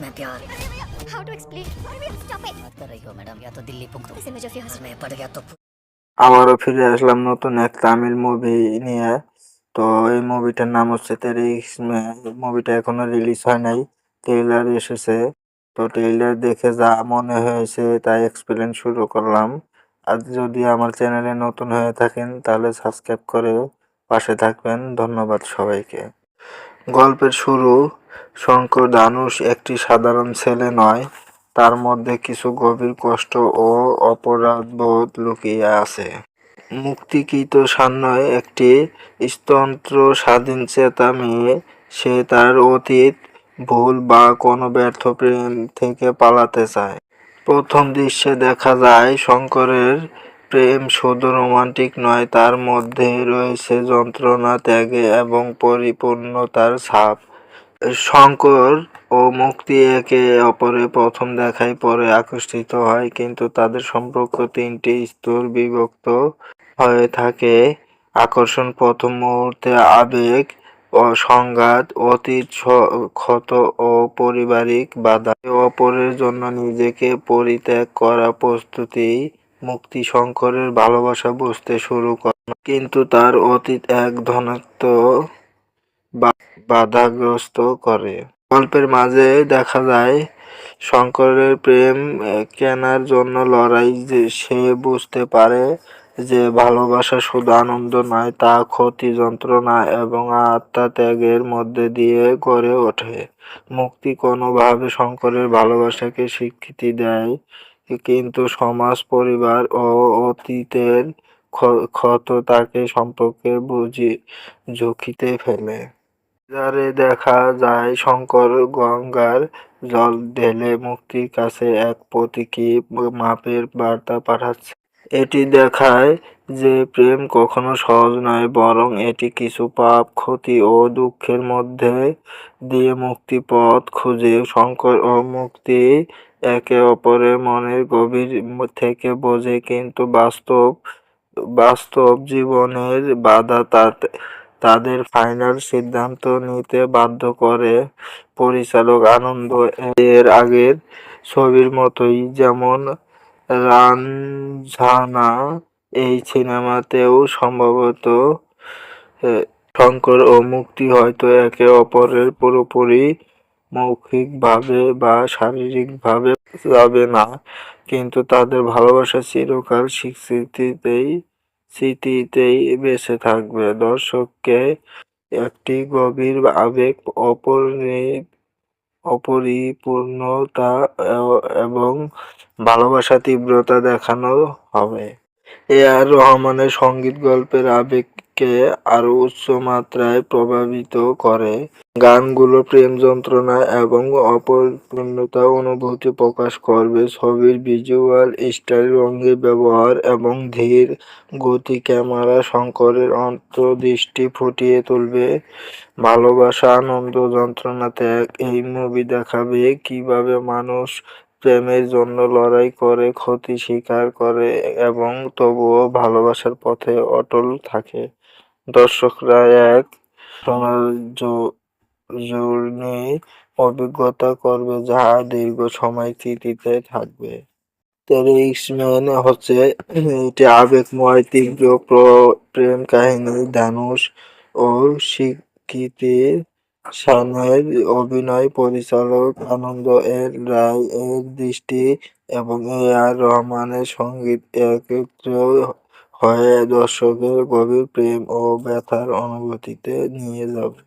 मैं प्यार How to explain? Stop it. बात कर रही हो मैडम या तो दिल्ली पुग दो This image of your husband. मैं पड़ गया तो আবারও ফিরে আসলাম নতুন এক তামিল মুভি নিয়ে তো এই মুভিটার নাম হচ্ছে তেরে ইসমে মুভিটা এখনো রিলিজ হয় নাই ট্রেইলার এসেছে তো ট্রেইলার দেখে যা মনে হয়েছে তাই এক্সপ্লেন শুরু করলাম আর যদি আমার চ্যানেলে নতুন হয়ে থাকেন তাহলে সাবস্ক্রাইব করে পাশে থাকবেন ধন্যবাদ সবাইকে গল্পের শুরু, শঙ্কর দানুষ একটি সাধারণ ছেলে নয়, তার মধ্যে কিছু গভীর কষ্ট ও অপরাধবোধ লুকিয়ে আছে। মুক্তিকৃত সান্নয় একটি স্তন্ত্র স্বাধীন চেতা মেয়ে, সে তার অতীত, ভুল বা কোনো ব্যর্থ প্রেম থেকে পালাতে চায়। প্রথম দৃশ্যে দেখা যায় শঙ্করের প্রেম শুধু রোমান্টিক নয়, তার মধ্যে রয়েছে যন্ত্রণা, ত্যাগে এবং পরিপূর্ণতার ছাপ। শঙ্কর ও মুক্তি একে অপরের প্রথম দেখায়, পরে আকর্ষিত হয়, কিন্তু তাদের সম্পর্ক তিনটি স্তর বিভক্ত হয়ে থাকে। আকর্ষণ প্রথম মুহূর্তে আবেগ, ও সংঘাত, অতীত ক্ষত ও পারিবারিক বাধা। অপরের জন্য নিজেকে পরিত্যাগ করা প্রস্তুতি মুক্তি শঙ্করের ভালোবাসা বুঝতে শুরু করে। কিন্তু তার অতীত এক ধনাত্ম বাধাগ্রস্ত করে। গল্পের মাঝে দেখা যায়, শঙ্করের প্রেম কেনার জন্য লড়াই যে সে বুঝতে পারে যে ভালোবাসা শুধু আনন্দ নয়, তা ক্ষতি যন্ত্রণা এবং আত্মত্যাগের মধ্যে দিয়ে গড়ে ওঠে। মুক্তি কোনোভাবে শঙ্করের ভালোবাসাকে স্বীকৃতি দেয় কিন্তু সমাজ, পরিবার ও অতীতের ক্ষ- ক্ষত তাকে সম্পর্কে বুঝি, ঝুঁকিতে ফেলে। যারে দেখা যায়, শঙ্কর গঙ্গার জল ঢেলে মুক্তির কাছে এক প্রতীকী মাপের বার্তা পাঠাচ্ছে। এটি দেখায় যে প্রেম কখনো সহজ নয়, বরং এটি কিছু পাপ, ক্ষতি ও দুঃখের মধ্যে দিয়ে মুক্তি পথ খুঁজে শঙ্কর ও মুক্তি একে অপরের মনের গভীর থেকে বোঝে, কিন্তু বাস্তব বাস্তব জীবনের বাধা তাতে, তাদের ফাইনাল সিদ্ধান্ত নিতে বাধ্য করে পরিচালক আনন্দ। এর আগের ছবির মতোই যেমন রানঝানা, এই সিনেমাতেও সম্ভবত শঙ্কর ও মুক্তি হয়তো একে অপরের পুরোপুরি মৌখিকভাবে বা শারীরিকভাবে যাবে না, কিন্তু তাদের ভালোবাসা চিরকাল স্বীকৃতিতেই, স্মৃতিতেই বেঁচে থাকবে। দর্শককে একটি গভীর আবেগ অপরি অপরিপূর্ণতা এবং ভালোবাসা তীব্রতা দেখানো হবে। এ আর রহমানের সংগীত গল্পের আবেগকে আরও উচ্চ মাত্রায় প্রভাবিত করে। গানগুলো প্রেম যন্ত্রণা এবং অপরিপূর্ণতা অনুভূতি প্রকাশ করবে। ছবির ভিজুয়াল স্টাইল, রঙের ব্যবহার এবং ধীর গতি ক্যামেরা শঙ্করের অন্তর্দৃষ্টি ফুটিয়ে তুলবে। ভালোবাসা, আনন্দ, যন্ত্রণা, ত্যাগ, এই মুভি দেখাবে কীভাবে মানুষ প্রেমের জন্য লড়াই করে, ক্ষতি স্বীকার করে এবং তবুও ভালোবাসার পথে অটল থাকে। দর্শকরা এক অভিজ্ঞতা করবে যা দীর্ঘ সময় স্মৃতিতে থাকবে। তেরে ইক্সম্যান হচ্ছে এটি আবেগময়, তীব্র প্র- প্রেম কাহিনী। ধানুষ ও স্বীকৃতি শানের অভিনয় পরিচালক আনন্দ এর রায়, এর দৃষ্টি এবং এ আর রহমানের সংগীত। একত্র হয়ে দর্শকের গভীর প্রেম ও ব্যথার অনুভূতিতে নিয়ে যাবে।